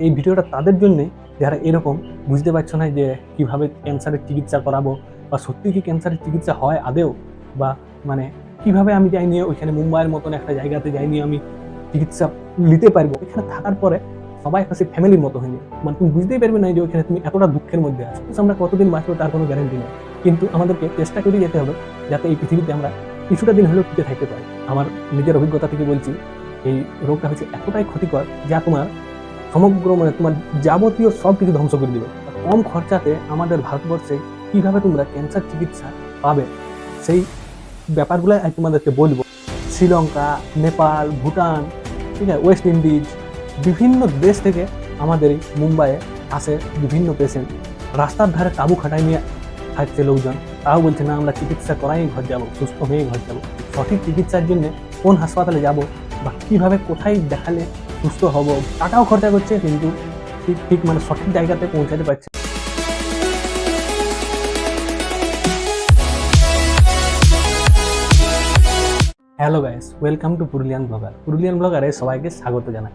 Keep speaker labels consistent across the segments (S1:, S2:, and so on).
S1: এই ভিডিওটা তাদের জন্যে যারা এরকম বুঝতে পারছ না যে কীভাবে ক্যান্সারের চিকিৎসা করাবো বা সত্যি কি ক্যান্সারের চিকিৎসা হয় আদেও বা মানে কীভাবে আমি যাই নিয়ে ওইখানে মুম্বাইয়ের মতন একটা জায়গাতে যাই নিয়ে আমি চিকিৎসা নিতে পারব? এখানে থাকার পরে সবাই কাছে ফ্যামিলির মতো হয়ে যাবে। মানে তুমি বুঝতেই পারবে না যে ওইখানে তুমি এতটা দুঃখের মধ্যে আছো। আমরা কতদিন বাঁচবো তার কোনো গ্যারান্টি নেই। কিন্তু আমাদেরকে চেষ্টা করে যেতে হবে যাতে এই পৃথিবীতে আমরা কিছুটা দিন হলেও টিকে থাকতে পারি। আমার নিজের অভিজ্ঞতা থেকে বলছি, এই রোগটা হচ্ছে এতটাই ক্ষতিকর যা তোমার সমগ্র মানে তোমার যাবতীয় সব কিছু ধ্বংস করে দিবে। কম খরচাতে আমাদের ভারতবর্ষে কীভাবে তোমরা ক্যান্সার চিকিৎসা পাবে, সেই ব্যাপারগুলো আজ তোমাদেরকে বলব। শ্রীলঙ্কা, নেপাল, ভুটান, ঠিক আছে, ওয়েস্ট ইন্ডিজ, বিভিন্ন দেশ থেকে আমাদের এই মুম্বাইয়ে আসে বিভিন্ন পেশেন্ট রাস্তার ধারে তাবু খাটাই নিয়ে থাকছে লোকজন। তাও বলছে, না, আমরা চিকিৎসা করাই, ঘর যাব, সুস্থ হয়ে ঘর যাব। সঠিক চিকিৎসার জন্য কোন হাসপাতালে যাব বা কীভাবে কোথায় দেখালে সুস্থ হব। টাকাও খরচা করছে, কিন্তু ঠিক ঠিক মানে সঠিক জায়গাতে পৌঁছাতে পারছে hello guys welcome to Purulian blogger Purulian ব্লগারে সবাইকে স্বাগত জানাই।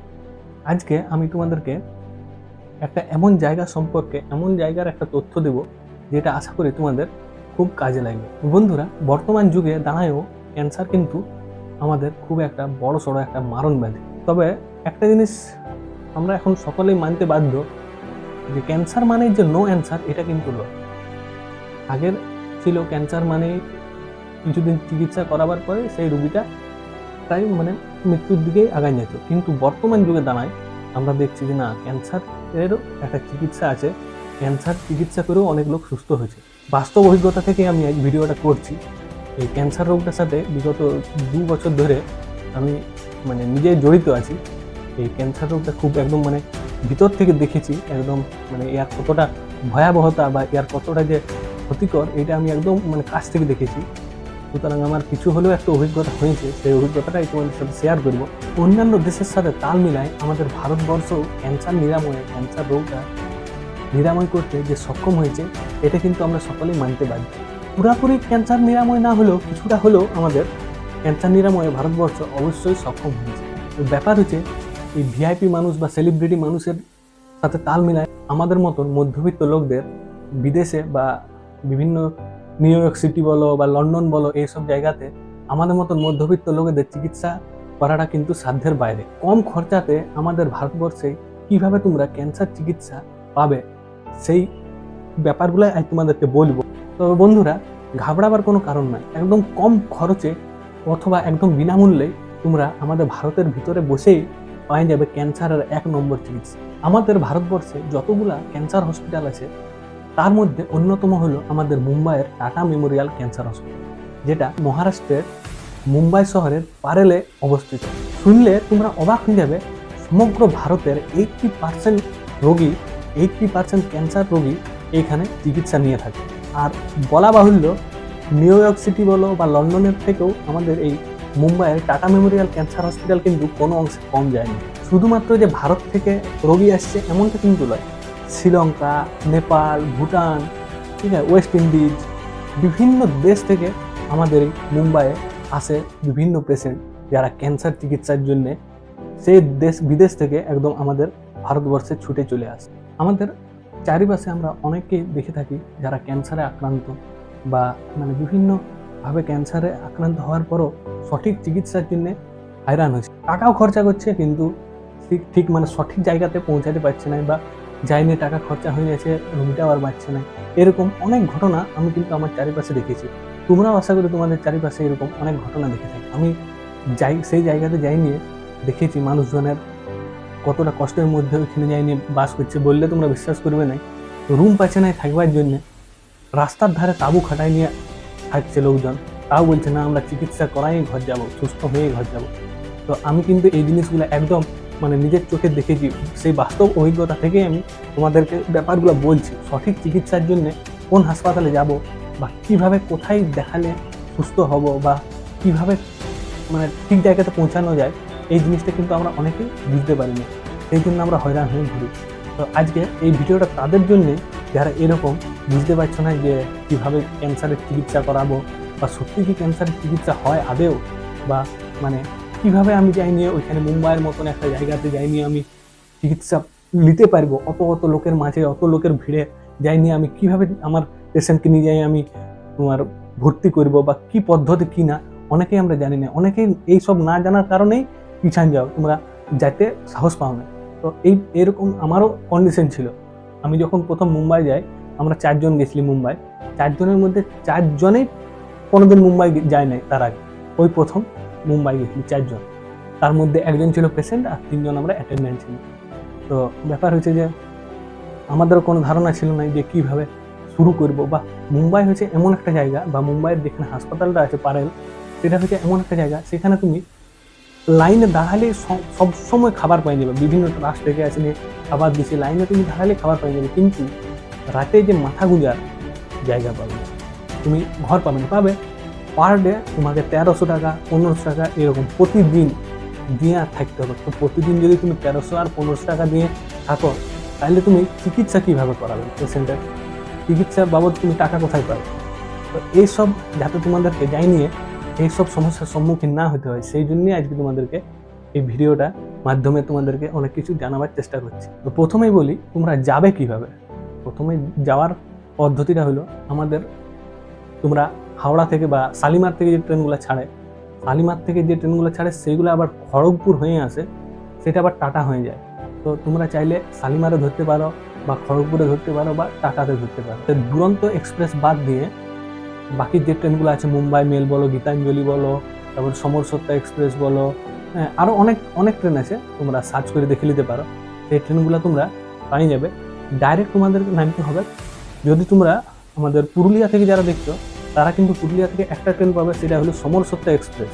S1: আজকে আমি তোমাদেরকে একটা এমন জায়গা সম্পর্কে, এমন জায়গার একটা তথ্য দেব, যেটা আশা করি তোমাদের খুব কাজে লাগবে। বন্ধুরা, বর্তমান যুগে দাঁড়ায়ও ক্যান্সার কিন্তু আমাদের খুব একটা বড় সড়ো একটা মারণ ব্যাধি। তবে একটা জিনিস আমরা এখন সকলেই মানতে বাধ্য যে ক্যান্সার মানে যে নো অ্যান্সার এটা কিন্তু নয় আগের ছিল ক্যান্সার মানে কিছুদিন চিকিৎসা করাবার পরে সেই রুগীটা প্রায় মানে মৃত্যুর দিকেই আগায় যেত। কিন্তু বর্তমান যুগে দাঁড়ায় আমরা দেখছি যে না ক্যান্সারেরও একটা চিকিৎসা আছে। ক্যান্সার চিকিৎসা করেও অনেক লোক সুস্থ হয়েছে। বাস্তব অভিজ্ঞতা থেকে আমি আজ ভিডিওটা করছি। এই ক্যান্সার রোগটার সাথে বিগত দু বছর ধরে আমি মানে নিজে জড়িত আছি। এই ক্যান্সার রোগটা খুব একদম মানে ভিতর থেকে দেখেছি, একদম মানে ইয়ার কতটা ভয়াবহতা বা ইয়ার কতটা যে ক্ষতিকর, এটা আমি একদম মানে কাছ থেকে দেখেছি। সুতরাং আমার কিছু হলেও একটা অভিজ্ঞতা হয়েছে, সেই অভিজ্ঞতাটাই তোমাদের সাথে শেয়ার করব। অন্যান্য দেশের সাথে তাল মিলায় আমাদের ভারতবর্ষ ক্যান্সার নিরাময়ে ক্যান্সার রোগটা নিরাময় করতে যে সক্ষম হয়েছে, এটা কিন্তু আমরা সকলেই মানতে পারি পুরাপুরি ক্যান্সার নিরাময় না হলেও কিছুটা হলেও আমাদের ক্যান্সার নিরাময়ে ভারতবর্ষ অবশ্যই সক্ষম হয়েছে। ব্যাপার হচ্ছে এই ভিআইপি মানুষ বা সেলিব্রিটি মানুষের সাথে তাল মিলায়, আমাদের মতন মধ্যবিত্ত লোকদের বিদেশে বা বিভিন্ন নিউ ইয়র্ক সিটি বলো বা লন্ডন বলো এইসব জায়গাতে আমাদের মতন মধ্যবিত্ত লোকেদের চিকিৎসা করাটা কিন্তু সাধ্যের বাইরে। কম খরচাতে আমাদের ভারতবর্ষে কীভাবে তোমরা ক্যান্সার চিকিৎসা পাবে সেই ব্যাপারগুলো আজ তোমাদেরকে বলব। তবে বন্ধুরা, ঘাবড়াবার কোনো কারণ নাই। একদম কম খরচে অথবা একদম বিনামূল্যে তোমরা আমাদের ভারতের ভিতরে বসেই পাওয়া যাবে ক্যান্সারের এক নম্বর চিকিৎসা। আমাদের ভারতবর্ষে যতগুলা ক্যান্সার হসপিটাল আছে, তার মধ্যে অন্যতম হলো আমাদের মুম্বাইয়ের টাটা মেমোরিয়াল ক্যান্সার হসপিটাল, যেটা মহারাষ্ট্রের মুম্বাই শহরের পারেলে অবস্থিত। শুনলে তোমরা অবাক হয়ে যাবে, সমগ্র ভারতের এইটটি পার্সেন্ট রোগী এইটটি পার্সেন্ট ক্যান্সার রোগী এইখানে চিকিৎসা নিয়ে থাকে। আর বলা বাহুল্য, নিউ ইয়র্ক সিটি বলো বা লন্ডনের থেকেও আমাদের এই মুম্বাইয়ের টাটা মেমোরিয়াল ক্যান্সার হসপিটাল কিন্তু কোনো অংশে কম যায়নি। শুধুমাত্র যে ভারত থেকে রোগী আসছে, এমনটা কিন্তু নয়। শ্রীলঙ্কা, নেপাল, ভুটান, ঠিক আছে, ওয়েস্ট ইন্ডিজ, বিভিন্ন দেশ থেকে আমাদের মুম্বাইয়ে আসে বিভিন্ন পেশেন্ট যারা ক্যান্সার চিকিৎসার জন্যে। সেই দেশ, বিদেশ থেকে একদম আমাদের ভারতবর্ষে ছুটে চলে আসে। আমাদের চারিপাশে আমরা অনেককেই দেখে থাকি যারা ক্যান্সারে আক্রান্ত বা মানে বিভিন্নভাবে ক্যান্সারে আক্রান্ত হওয়ার পরও সঠিক চিকিৎসার জন্য হয়রান হয়েছে। টাকাও খরচা করছে কিন্তু ঠিক ঠিক মানে সঠিক জায়গাতে পৌঁছাতে পারছে না বা যায়নি, টাকা খরচা হয়ে গেছে, রুগীটাও আর বাঁচছে না। এরকম অনেক ঘটনা আমি কিন্তু আমার চারিপাশে দেখেছি। তোমরাও আশা করি তোমাদের চারিপাশে এরকম অনেক ঘটনা দেখে থাকি আমি যাই, সেই জায়গাতে যাই নিয়ে দেখেছি মানুষজনের কতটা কষ্টের মধ্যে ওইখানে যাই নিয়ে বাস করছে বললে তোমরা বিশ্বাস করবে না। রুম পাচ্ছে না থাকবার জন্য। রাস্তার ধারে তাবু খাটাই নিয়ে থাকছে লোকজন, তাও বলছে, না, আমরা চিকিৎসা করাই, ঘর যাব, সুস্থ হয়ে ঘর যাব। তো আমি কিন্তু এই জিনিসগুলো একদম মানে নিজের চোখে দেখেছি। সেই বাস্তব অভিজ্ঞতা থেকেই আমি তোমাদেরকে ব্যাপারগুলো বলছি, সঠিক চিকিৎসার জন্য কোন হাসপাতালে যাব বা কীভাবে কোথায় দেখালে সুস্থ হব বা কীভাবে মানে ঠিক জায়গাতে পৌঁছানো যায়, এই জিনিসটা কিন্তু আমরা অনেকেই বুঝতে পারি না সেই জন্য আমরা হয়রান হয়ে ঘুরি তো আজকে এই ভিডিওটা তাদের জন্যে যারা এরকম বুঝতে পারছ না যে কীভাবে ক্যান্সারের চিকিৎসা করাবো, বা সত্যি কি ক্যান্সারের চিকিৎসা হয় আদেও বা মানে কীভাবে আমি যাই নিয়ে ওইখানে মুম্বাইয়ের মতন একটা জায়গাতে যাই নিয়ে আমি চিকিৎসা নিতে পারব, অত অত লোকের মাঝে, অত লোকের ভিড়ে যাই নিয়ে আমি কীভাবে আমার পেশেন্টকে নিয়ে যাই আমি তোমার ভর্তি করব, বা কি পদ্ধতি কি না, অনেকেই আমরা জানি না। অনেকেই এই সব না জানার কারণেই পিছান যাও, তোমরা যাতে সাহস পাও না। তো এই, এরকম আমারও কন্ডিশন ছিল। আমি যখন প্রথম মুম্বাই যাই, আমরা চারজন গেছিলি মুম্বাই। চারজনের মধ্যে চারজনেই কোনোদিন মুম্বাই যায় নাই তার আগে। ওই প্রথম মুম্বাই গেছিলি চারজন। তার মধ্যে একজন ছিল পেশেন্ট আর তিনজন আমরা অ্যাটেন্ডেন্ট ছিল তো ব্যাপার হচ্ছে যে আমাদেরও কোনো ধারণা ছিল না যে কীভাবে শুরু করব বা মুম্বাই হচ্ছে এমন একটা জায়গা বা মুম্বাইয়ের যেখানে হাসপাতালটা আছে পারেল, সেটা হচ্ছে এমন একটা জায়গা, সেখানে তুমি লাইনে দাঁড়ালে সব- সব সময় খাবার পাই যাবে। বিভিন্ন ট্রাস্ট থেকে আসে নিয়ে খাবার দিচ্ছে লাইনে তুমি দাঁড়ালে খাবার পাই যাবে। কিন্তু রাতে যে মাথা গুঁজার জায়গা পাবে তুমি ঘর পাবে না। পাবে। পার ডে তোমাকে তেরোশো টাকা, পনেরোশো টাকা এরকম প্রতিদিন দিয়ে থাকতে হবে। তো প্রতিদিন যদি তুমি তেরোশো আর পনেরোশো টাকা দিয়ে থাকো, তাহলে তুমি চিকিৎসা কীভাবে করাবে পেশেন্টের চিকিৎসার বাবদ তুমি টাকা কোথায় পাবে? তো এইসব যাতে তোমাদেরকে যাই নিয়ে এইসব সমস্যার সম্মুখীন না হতে হয়। সেই জন্যই আজকে তোমাদেরকে এই ভিডিওটা মাধ্যমে তোমাদেরকে অনেক কিছু জানাবার চেষ্টা করছি। তো প্রথমেই বলি, তোমরা যাবে কীভাবে? প্রথমে যাওয়ার পদ্ধতিটা হলো, আমাদের তোমরা হাওড়া থেকে বা শালিমার থেকে যে ট্রেনগুলো ছাড়ে, শালিমার থেকে যে ট্রেনগুলো ছাড়ে সেইগুলো আবার খড়গপুর হয়ে আসে, সেটা আবার টাটা হয়ে যায়। তো তোমরা চাইলে শালিমারে ধরতে পারো বা খড়গপুরে ধরতে পারো বা টাটাতে ধরতে পারো। দুরন্ত এক্সপ্রেস বাদ দিয়ে বাকি যে ট্রেনগুলো আছে, মুম্বাই, মেল বলো, গীতাঞ্জলি বলো, তারপর সমর সত্তা এক্সপ্রেস বলো হ্যাঁ আরও অনেক অনেক ট্রেন আছে, তোমরা সার্চ করে দেখে নিতে পারো। সেই ট্রেনগুলো তোমরা পাই যাবে ডাইরেক্ট তোমাদের নামতে হবে। যদি তোমরা আমাদের পুরুলিয়া থেকে যারা দেখছ, তারা কিন্তু পুরুলিয়া থেকে একটা ট্রেন পাবে, সেটা হলো সমর সত্তা এক্সপ্রেস।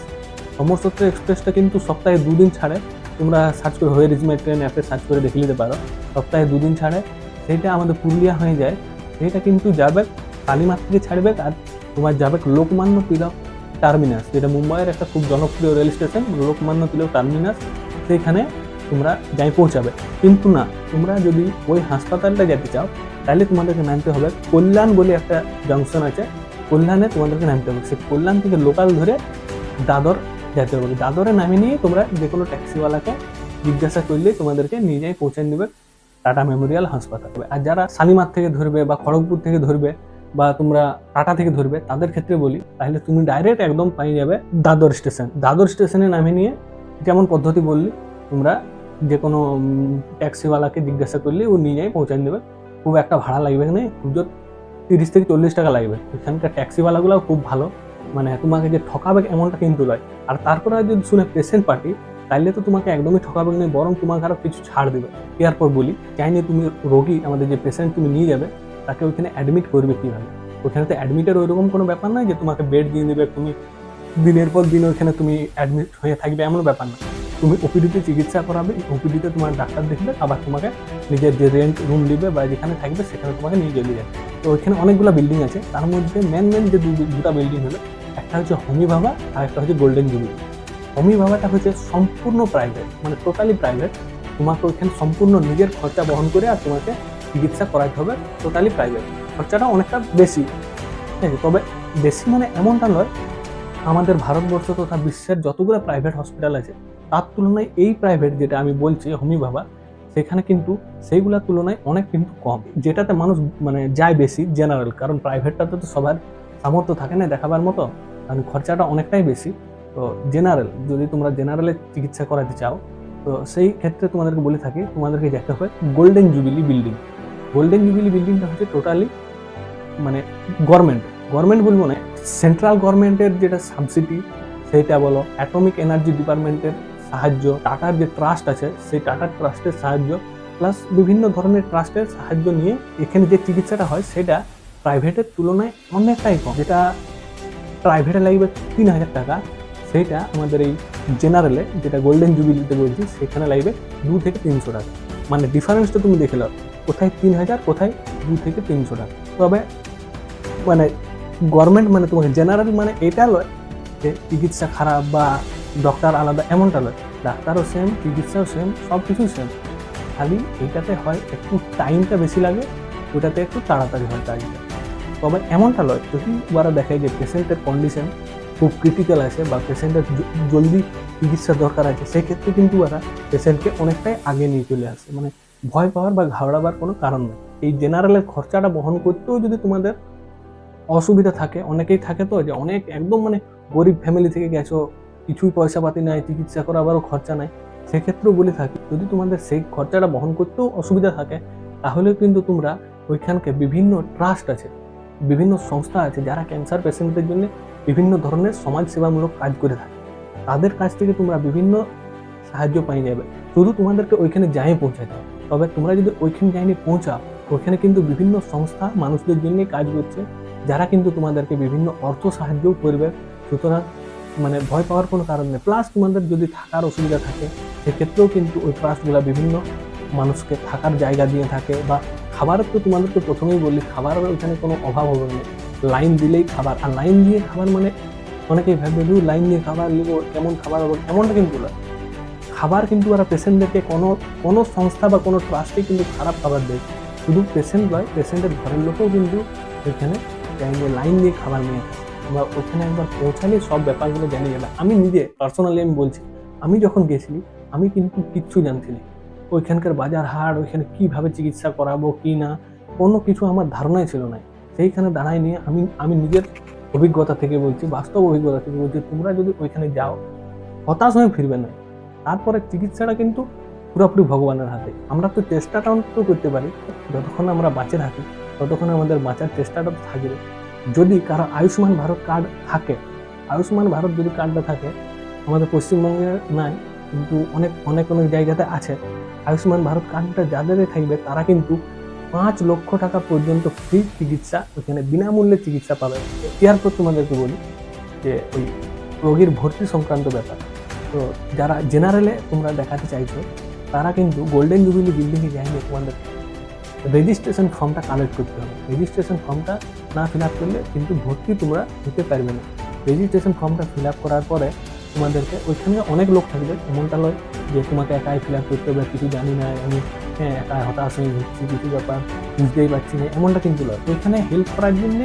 S1: সমর সত্তা এক্সপ্রেসটা কিন্তু সপ্তাহে দুদিন ছাড়ে। তোমরা সার্চ করে হয়ে রিজমাই ট্রেন অ্যাপে সার্চ করে দেখে নিতে পারো। সপ্তাহে দুদিন ছাড়ে। সেইটা আমাদের পুরুলিয়া হয়ে যায়। সেইটা কিন্তু যাবে, কালীমার থেকে ছাড়বে, আর তোমার যাবে লোকমান্য তিলক টার্মিনাস যেটা মুম্বাইয়ের একটা খুব জনপ্রিয় rail station Lokmanya Tilak terminus সেইখানে তোমরা যাই পৌঁছাবে। কিন্তু না, তোমরা যদি ওই হাসপাতালটা যেতে চাও, তাহলে তোমাদেরকে নামতে হবে কল্যাণ বলে একটা জংশন আছে। কল্যাণে তোমাদেরকে নামতে হবে। সেই কল্যাণ থেকে লোকাল ধরে দাদর যেতে হবে। দাদরে নামিয়ে নিয়ে তোমরা যে কোনো ট্যাক্সিওয়ালাকে জিজ্ঞাসা করলে তোমাদেরকে নিয়ে যাই পৌঁছে নেবে টাটা মেমোরিয়াল হাসপাতাল আর যারা শালিমার থেকে ধরবে বা খড়গপুর থেকে ধরবে বা তোমরা টাটা থেকে ধরবে, তাদের ক্ষেত্রে বলি, তাহলে তুমি ডাইরেক্ট একদম পাই যাবে দাদর স্টেশন দাদর স্টেশনে নামে নিয়ে যেমন পদ্ধতি বললি? তোমরা যে কোনো ট্যাক্সিওয়ালাকে জিজ্ঞাসা করলে ও নিয়ে যাই পৌঁছায় দেবে। খুব একটা ভাড়া লাগবে না, খুব জোর তিরিশ থেকে চল্লিশ টাকা লাগবে। এখানকার ট্যাক্সিওয়ালাগুলোও খুব ভালো। মানে তোমাকে যে ঠকাবে এমনটা কিন্তু নয়। আর তারপরে যদি শুনে পেশেন্ট পার্টি, তাইলে তো তোমাকে একদমই ঠকাবে না, বরং তোমাকে আরও কিছু ছাড় দেবে। এরপর বলি চাইনি তুমি রোগী, আমাদের যে পেশেন্ট তুমি নিয়ে যাবে তাকে ওইখানে অ্যাডমিট করবে কীভাবে? ওখানে তো অ্যাডমিটের ওইরকম কোনো ব্যাপার নয় যে তোমাকে বেড দিয়ে দেবে, তুমি দিনের পর দিন ওইখানে তুমি অ্যাডমিট হয়ে থাকবে এমন ব্যাপার না তুমি ওপিডিতে চিকিৎসা করাবে ওপিডিতে তোমার ডাক্তার দেখবে, আবার তোমাকে নিজের যে রেন্ট রুম দিবে বা যেখানে থাকবে সেখানে তোমাকে নিয়ে চলে যাবে তো ওইখানে অনেকগুলো বিল্ডিং আছে, তার মধ্যে মেন মেন যে দুটা বিল্ডিং হলো, একটা হচ্ছে হোমি বাবা আর একটা হচ্ছে গোল্ডেন জুবলি হোমি বাবাটা হচ্ছে সম্পূর্ণ প্রাইভেট মানে টোটালি প্রাইভেট তোমাকে ওইখানে সম্পূর্ণ নিজের খরচা বহন করে আর তোমাকে চিকিৎসা করাইতে হবে টোটালি প্রাইভেট খরচাটা অনেকটা বেশি। ঠিক আছে, তবে বেশি মানে এমনটা নয়, আমাদের ভারতবর্ষ তথা বিশ্বের যতগুলো প্রাইভেট হসপিটাল আছে, তার তুলনায় এই প্রাইভেট যেটা আমি বলছি, হোমি বাবা, সেখানে কিন্তু সেইগুলোর তুলনায় অনেক কিন্তু কম। যেটাতে মানুষ মানে যায় বেশি জেনারেল কারণ প্রাইভেটটাতে তো সবার সামর্থ্য থাকে না দেখাবার মতো, কারণ খরচাটা অনেকটাই বেশি। তো জেনারেল যদি তোমরা জেনারেলে চিকিৎসা করাতে চাও, তো সেই ক্ষেত্রে তোমাদেরকে বলে থাকি, তোমাদেরকে যেতে হবে golden jubilee building golden jubilee বিল্ডিংটা হচ্ছে টোটালি মানে গভর্নমেন্ট গভর্নমেন্ট বলব না সেন্ট্রাল গভর্নমেন্টের যেটা সাবসিডি সেইটা বলো অ্যাটমিক এনার্জি ডিপার্টমেন্টের সাহায্য টাটার যে ট্রাস্ট আছে, সেই টাটার ট্রাস্টের সাহায্য প্লাস বিভিন্ন ধরনের ট্রাস্টের সাহায্য নিয়ে এখানে যে চিকিৎসাটা হয়, সেটা প্রাইভেটের তুলনায় অনেকটাই কম। যেটা প্রাইভেটে লাগবে তিন হাজার টাকা, সেইটা আমাদের এই জেনারেলে যেটা গোল্ডেন জুবিলিতে বলছি, সেখানে লাগবে দু থেকে তিনশো টাকা। মানে ডিফারেন্সটা তুমি দেখে নাও। কোথায় তিন হাজার, কোথায় দু থেকে তিনশো টাকা। তবে মানে গভর্নমেন্ট মানে তোমাকে জেনারেল মানে এটা লয় যে চিকিৎসা খারাপ বা ডক্টর আলাদা এমনটা নয় ডাক্তারও সেম চিকিৎসাও সেম সব কিছুই সেম খালি এটাতে হয় একটু টাইমটা বেশি লাগে, ওটাতে একটু তাড়াতাড়ি হয় কাজটা তবে এমনটা নয় যদি ওরা দেখে যে পেশেন্টের কন্ডিশন খুব ক্রিটিক্যাল আছে বা পেশেন্টের জলদি চিকিৎসা দরকার আছে, সেক্ষেত্রে কিন্তু ওরা পেশেন্টকে অনেকটাই আগে নিয়ে চলে আসে। মানে ভয় পাওয়ার বা ঘাবড়াবার কোনো কারণ নেই। এই জেনারেলের খরচাটা বহন করতেও যদি তোমাদের অসুবিধা থাকে, অনেকেই থাকে তো, যে অনেক একদম মানে গরিব ফ্যামিলি থেকে গেছো, কিছুই পয়সা পাতি নাই, চিকিৎসা করাবারও খরচা নাই, সেক্ষেত্রেও বলে থাকি, যদি তোমাদের সেই খরচাটা বহন করতেও অসুবিধা থাকে, তাহলে কিন্তু তোমরা ওইখানকে বিভিন্ন ট্রাস্ট আছে, বিভিন্ন সংস্থা আছে যারা ক্যান্সার পেশেন্টদের জন্য বিভিন্ন ধরনের সমাজসেবামূলক কাজ করে থাকে। তাদের কাছ থেকে তোমরা বিভিন্ন সাহায্য পাই যাবে। শুধু তোমাদেরকে ওইখানে যাই পৌঁছাতে হবে। তবে তোমরা যদি ওইখানে যাইনি পৌঁছাও ওইখানে কিন্তু বিভিন্ন সংস্থা মানুষদের জন্য কাজ করছে, যারা কিন্তু তোমাদেরকে বিভিন্ন অর্থ সাহায্যও করবে। সুতরাং মানে ভয় পাওয়ার কোনো কারণ নেই। প্লাস তোমাদের যদি থাকার অসুবিধা থাকে, সেক্ষেত্রেও কিন্তু ওই ট্রাস্টগুলো বিভিন্ন মানুষকে থাকার জায়গা দিয়ে থাকে বা খাবারের তো তোমাদের তো প্রথমেই বললি খাবারের ওইখানে কোনো অভাব হবে না। লাইন দিলেই খাবার। আর লাইন দিয়ে খাবার মানে অনেকেই ভাববে লাইন দিয়ে খাবার নিব, কেমন খাবার হবে? এমনটা কিন্তু নয় খাবার কিন্তু ওরা পেশেন্টদেরকে কোনো কোনো সংস্থা বা কোনো ট্রাস্টে কিন্তু খারাপ খাবার দেয়। শুধু পেশেন্ট নয়, পেশেন্টের ঘরের লোকেও কিন্তু ওইখানে চাইলে লাইন দিয়ে খাবার নিয়ে আমরা ওখানে একবার পৌঁছালে সব ব্যাপারগুলো জানিয়ে যাবে আমি নিজে পার্সোনালি আমি বলছি, আমি যখন গেছিলি, আমি কিন্তু কিচ্ছু জানছি ওইখানকার বাজার হাট ওইখানে কীভাবে চিকিৎসা করাবো, কি না, কোনো কিছু আমার ধারণাই ছিল না। সেইখানে দাঁড়ায় নিয়ে আমি আমি নিজের অভিজ্ঞতা থেকে বলছি, বাস্তব অভিজ্ঞতা থেকে বলছি, তোমরা যদি ওইখানে যাও, হতাশ হয়ে ফিরবে না। তারপরে চিকিৎসাটা কিন্তু পুরোপুরি ভগবানের হাতে। আমরা তো চেষ্টাটা অন্তত করতে পারি, যতক্ষণ আমরা বাঁচে থাকি, ততক্ষণ আমাদের বাঁচার চেষ্টাটা তো থাকবে। যদি কারও আয়ুষ্মান ভারত কার্ড থাকে, আয়ুষ্মান ভারত যদি কার্ডটা থাকে, আমাদের পশ্চিমবঙ্গে নাই, কিন্তু অনেক অনেক অনেক জায়গাতে আছে। আয়ুষ্মান ভারত কার্ডটা যাদের থাকবে, তারা কিন্তু পাঁচ লক্ষ টাকা পর্যন্ত ফ্রি চিকিৎসা ওখানে বিনামূল্যে চিকিৎসা পাবে। এরপর তোমাদেরকে বলি যে ওই রোগীর ভর্তি সংক্রান্ত ব্যাপার। তো যারা জেনারেলে তোমরা দেখাতে চাইছো, তারা কিন্তু গোল্ডেন জুবিলি বিল্ডিংয়ে যায়নি তোমাদের রেজিস্ট্রেশন ফর্মটা কালেক্ট করতে হবে। রেজিস্ট্রেশন ফর্মটা না ফিল আপ করলে কিন্তু ভর্তি তোমরা হতে পারবে না। রেজিস্ট্রেশন ফর্মটা ফিল আপ করার পরে তোমাদেরকে ওইখানে অনেক লোক থাকবে, এমনটা নয় যে তোমাকে একাই ফিল আপ করতে হবে, কিছু জানি না, আমি হ্যাঁ একা হতাশ হয়ে ঘুরছি কিছু ব্যাপার বুঝতেই পারছি না, এমনটা কিন্তু নয়। ওইখানে হেল্প করার জন্য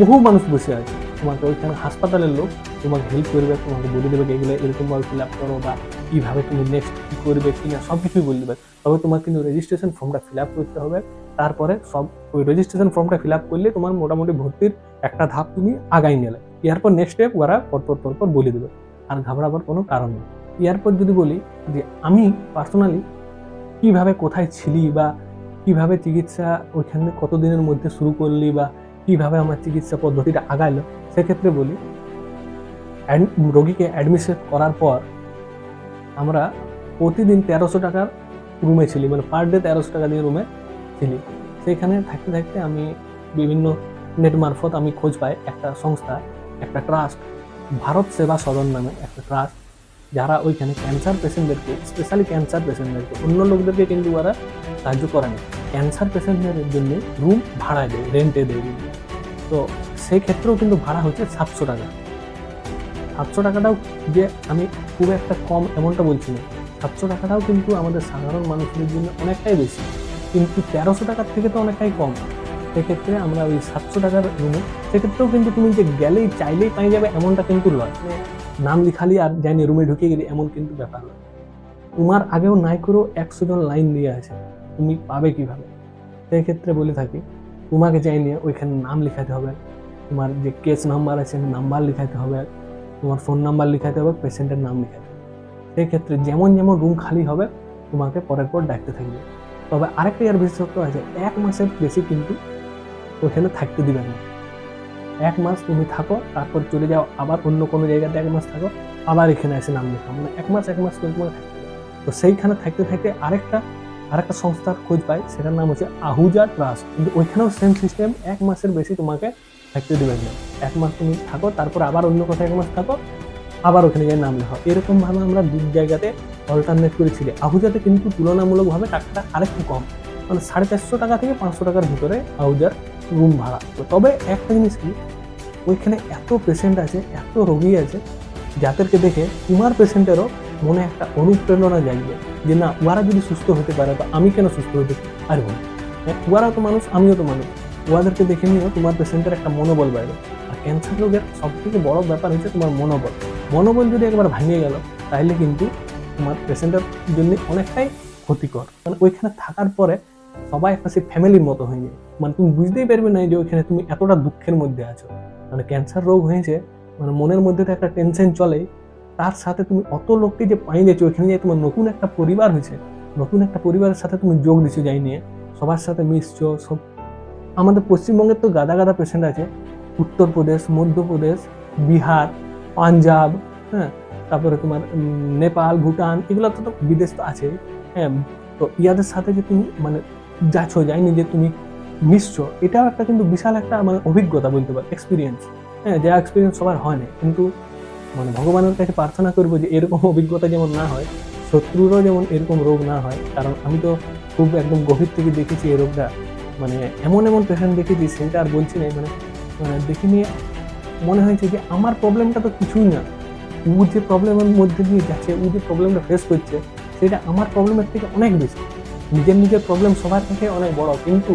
S1: বহু মানুষ বসে আছে। তোমাকে ওইখানে হাসপাতালের লোক তোমাকে হেল্প করবে তোমাকে বলে দেবে এগুলো এরকমভাবে ফিল আপ করো বা কীভাবে তুমি নেক্সট কী করবে কি না সব কিছুই বলে দেবে। তবে তোমার কিন্তু রেজিস্ট্রেশন ফর্মটা ফিল আপ করতে হবে। তারপরে সব ওই রেজিস্ট্রেশন ফর্মটা ফিল আপ করলে তোমার মোটামুটি ভর্তির একটা ধাপ তুমি আগাই নিলে। এরপর নেক্সট স্টেপ ওরা পরপর পরপর বলে দেবে। আর ঘাবড়াবার কোনো কারণ নেই। এরপর যদি বলি যে আমি পার্সোনালি কীভাবে কোথায় ছিলি বা কীভাবে চিকিৎসা ওইখানে কতদিনের মধ্যে শুরু করলি বা কীভাবে আমার চিকিৎসা পদ্ধতিটা আগাইলো সেক্ষেত্রে বলি রোগীকে অ্যাডমিশন করার পর আমরা প্রতিদিন তেরোশো টাকার রুমে ছিলি মানে পার ডে তেরোশো টাকা দিয়ে রুমে ছিলি। সেখানে থাকতে থাকতে আমি বিভিন্ন নেট মারফত আমি খোঁজ পাই, একটা সংস্থা, একটা ট্রাস্ট ভারত সেবা সদন নামে একটা ট্রাস্ট যারা ওইখানে ক্যান্সার পেশেন্টদেরকে স্পেশালি ক্যান্সার পেশেন্টদেরকে অন্য লোকদেরকে কিন্তু ওরা সাহায্য করে না। ক্যান্সার পেশেন্টদের জন্য রুম ভাড়ায় দেয় রেন্টে দেয়। তো সেই ক্ষেত্রেও কিন্তু ভাড়া হচ্ছে সাতশো টাকা। সাতশো টাকাটাও যে আমি খুব একটা কম এমনটা বলছি না। সাতশো টাকাটাও কিন্তু আমাদের সাধারণ মানুষের জন্য অনেকটাই বেশি। কিন্তু তেরোশো টাকার থেকে তো অনেকটাই কম। সেক্ষেত্রে আমরা ওই সাতশো টাকার রুমে সেক্ষেত্রেও কিন্তু তুমি যে গেলেই চাইলেই পাই যাবে এমনটা কিন্তু নয়। নাম লিখালি আর জানি রুমে ঢুকে গেলি এমন কিন্তু ব্যাপার নয়। তোমার আগেও নাই করেও একশো জন লাইন দিয়ে আছে। তুমি পাবে কীভাবে? সেক্ষেত্রে বলে থাকি, তোমাকে চাই নিয়ে ওইখানে নাম লেখাতে হবে। তোমার যে কেস নাম্বার আছে নাম্বার লিখাতে হবে, তোমার ফোন নাম্বার লিখাতে হবে পেশেন্টের নাম লিখাতে হবে। সেই ক্ষেত্রে যেমন যেমন রুম খালি হবে, তোমাকে পরের পর ডাকতে থাকবে। তবে আরেকটা ইয়ার বিশেষত্ব আছে, এক মাসের বেশি কিন্তু ওখানে থাকতে দিবে না। এক মাস তুমি থাকো, তারপর চলে যাও, আবার অন্য কোনো জায়গাতে এক মাস থাকো, আবার এখানে এসে নাম লেখা মানে এক মাস এক মাস করে তোমাকে থাকতে তো সেইখানে থাকতে থাকতে আরেকটা আরেকটা সংস্থার খোঁজ পাই, সেটার নাম হচ্ছে আহুজা ট্রাস্ট কিন্তু ওইখানেও সেম সিস্টেম এক মাসের বেশি তোমাকে থাকতে দেবে না। এক মাস তুমি থাকো তারপর আবার অন্য কোথাও এক মাস থাকো আবার ওখানে গিয়ে নাম লেখো এরকমভাবে আমরা দু জায়গাতে অল্টারনেট করেছিলি। আহুজাতে কিন্তু তুলনামূলকভাবে টাকাটা আরেকটু কম। মানে সাড়ে চারশো টাকা থেকে পাঁচশো টাকার ভিতরে আহুজার রুম ভাড়া। তবে একটা জিনিস কি ওইখানে এত পেশেন্ট আছে এত রোগী আছে যাদেরকে দেখে তোমার পেশেন্টেরও মনে একটা অনুপ্রেরণা জাগবে যে না ওরা যদি সুস্থ হতে পারে তো আমি কেন সুস্থ হতে পারব হ্যাঁ, ওরাও তো মানুষ আমিও তো মানুষ। ওদেরকে দেখে নিয়েও তোমার পেশেন্টের একটা মনোবল বাড়বে। আর ক্যান্সার রোগের সব থেকে বড় ব্যাপার হচ্ছে তোমার মনোবল। মনোবল যদি একবার ভাঙিয়ে গেল, তাহলে কিন্তু তোমার পেশেন্টের জন্য অনেকটাই ক্ষতিকর। মানে ওইখানে থাকার পরে সবাই একটা সেই ফ্যামিলির মতো হয়ে যায়। মানে তুমি বুঝতেই পারবে না যে ওইখানে তুমি এতটা দুঃখের মধ্যে আছো। মানে ক্যান্সার রোগ হয়েছে মানে মনের মধ্যে তো একটা টেনশন চলে তার সাথে তুমি অত লোককে যে পাই যাচ্ছ ওইখানে যে তোমার নতুন একটা পরিবার হয়েছে, নতুন একটা পরিবারের সাথে তুমি যোগ দিচ্ছ যাই নিয়ে, সবার সাথে মিশছো, সব আমাদের পশ্চিমবঙ্গের তো গাদা গাদা পেশেন্ট আছে। উত্তরপ্রদেশ, মধ্যপ্রদেশ, বিহার, পাঞ্জাব হ্যাঁ তারপরে তোমার নেপাল, ভুটান, এগুলো তো তো বিদেশ তো আছে হ্যাঁ তো ইয়াদের সাথে যে তুমি মানে যাচ্ছ, যাইনি যে তুমি মিশছো, এটাও একটা কিন্তু বিশাল একটা মানে অভিজ্ঞতা বলতে পারো এক্সপিরিয়েন্স হ্যাঁ যা এক্সপিরিয়েন্স সবার হয় না, কিন্তু মানে ভগবানের কাছে প্রার্থনা করব যে এরকম অভিজ্ঞতা যেমন না হয়, শত্রুরও যেমন এরকম রোগ না হয়, কারণ আমি তো খুব একদম গভীর থেকে দেখেছি এই রোগটা। মানে এমন এমন পেশেন্ট দেখেছি সেটা আর বলছি না মানে মানে দেখে নিয়ে মনে হয়েছে যে আমার প্রবলেমটা তো কিছুই না। ও যে প্রবলেমের মধ্যে দিয়ে যাচ্ছে ও যে প্রবলেমটা ফেস করছে, সেটা আমার প্রবলেমের থেকে অনেক বেশি। নিজের নিজের প্রবলেম সবার থেকে অনেক বড়। কিন্তু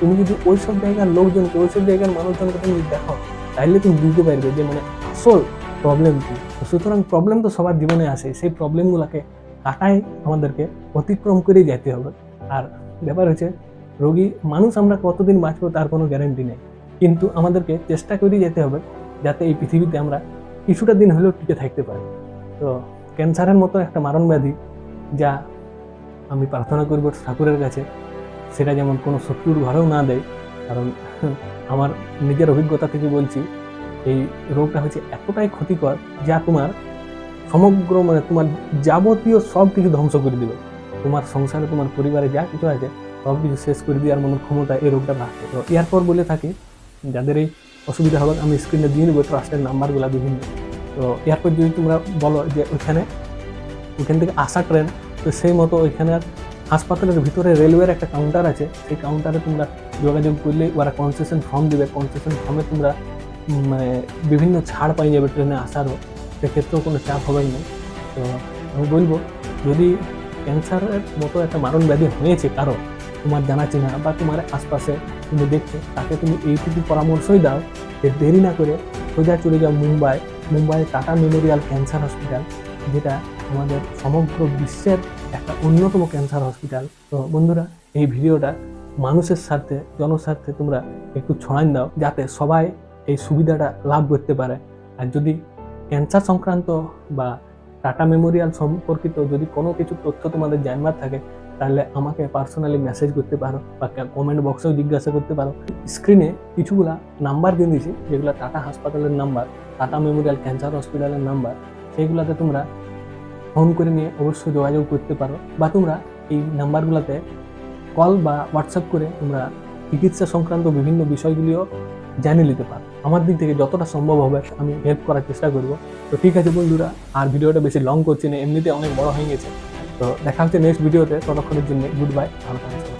S1: তুমি যদি ওই সব জায়গার লোকজনকে, ওই সব জায়গার মানুষজনকে তুমি দেখো তাহলে তুমি বুঝতে পারবে যে মানে আসল প্রবলেম কি? সুতরাং প্রবলেম তো সবার জীবনে আসে। সেই প্রবলেমগুলোকে কাটাই আমাদেরকে অতিক্রম করে যেতে হবে। আর ব্যাপার হচ্ছে রোগী, মানুষ আমরা কতদিন বাঁচবো তার কোনো গ্যারেন্টি নেই। কিন্তু আমাদেরকে চেষ্টা করেই যেতে হবে যাতে এই পৃথিবীতে আমরা কিছুটা দিন হলেও টিকে থাকতে পারি। তো ক্যান্সারের মতো একটা মারণ ব্যাধি যা আমি প্রার্থনা করব ঠাকুরের কাছে, সেটা যেমন কোনো শত্রুর ঘরেও না দেয়, কারণ আমার নিজের অভিজ্ঞতা থেকে বলছি, এই রোগটা হচ্ছে এতটাই ক্ষতিকর যা তোমার সমগ্র মানে তোমার যাবতীয় সব কিছু ধ্বংস করে দিবে। তোমার সংসারে, তোমার পরিবারে যা কিছু আছে সব কিছু শেষ করে দেওয়ার মতো ক্ষমতা এই রোগটা রাখে তো এরপর বলে থাকি, যাদের এই অসুবিধা হবে আমি স্ক্রিনে দিয়ে নেব ট্রাস্টের নাম্বারগুলো বিভিন্ন। তো এরপর যদি তোমরা বলো যে ওইখানে, ওইখান থেকে আসা ট্রেন তো সেই মতো ওইখানে হাসপাতালের ভিতরে রেলওয়ের একটা কাউন্টার আছে। সেই কাউন্টারে তোমরা যোগাযোগ করলে ওরা কনসেশন ফর্ম দেবে। কনসেশন ফর্মে তোমরা মানে বিভিন্ন ছাড় পাই যাবে ট্রেনে আসারও সেক্ষেত্রেও কোনো চাপ হবেই না। তো আমি বলব, যদি ক্যান্সারের মতো একটা মারণ ব্যাধি হয়েছে কারও তোমার জানা চেনা বা তোমার আশপাশে তুমি দেখছ তাকে তুমি এইটুকু পরামর্শই দাও যে দেরি না করে সোজা চলে যাও Mumbai. Mumbai Tata memorial cancer hospital, যেটা আমাদের সমগ্র বিশ্বের একটা অন্যতম ক্যান্সার হসপিটাল। তো বন্ধুরা, এই ভিডিওটা মানুষের স্বার্থে, জনস্বার্থে তোমরা একটু ছড়ান দাও, যাতে সবাই এই সুবিধাটা লাভ করতে পারে। আর যদি ক্যান্সার সংক্রান্ত বা টাটা মেমোরিয়াল সম্পর্কিত যদি কোনো কিছু তথ্য তোমাদের জানবার থাকে, তাহলে আমাকে পার্সোনালি মেসেজ করতে পারো বা কমেন্ট বক্সেও জিজ্ঞাসা করতে পারো। স্ক্রিনে কিছুগুলা নাম্বার দিয়ে দিয়েছি, যেগুলো টাটা হাসপাতালের নাম্বার টাটা মেমোরিয়াল ক্যান্সার হসপিটালের নাম্বার সেইগুলোতে তোমরা ফোন করে নিয়ে অবশ্যই যোগাযোগ করতে পারো বা তোমরা এই নাম্বারগুলোতে কল বা হোয়াটসঅ্যাপ করে তোমরা চিকিৎসা সংক্রান্ত বিভিন্ন বিষয়গুলিও জানিয়ে নিতে পারো। আমার দিক থেকে যতটা সম্ভব হবে, আমি হেল্প করার চেষ্টা করব। তো ঠিক আছে বন্ধুরা, আর ভিডিওটা বেশি লং করছি না, এমনিতে অনেক বড় হয়ে গেছে। তো দেখা হচ্ছে নেক্সট ভিডিওতে ততক্ষণের জন্য গুড বাই ভালো থাকবে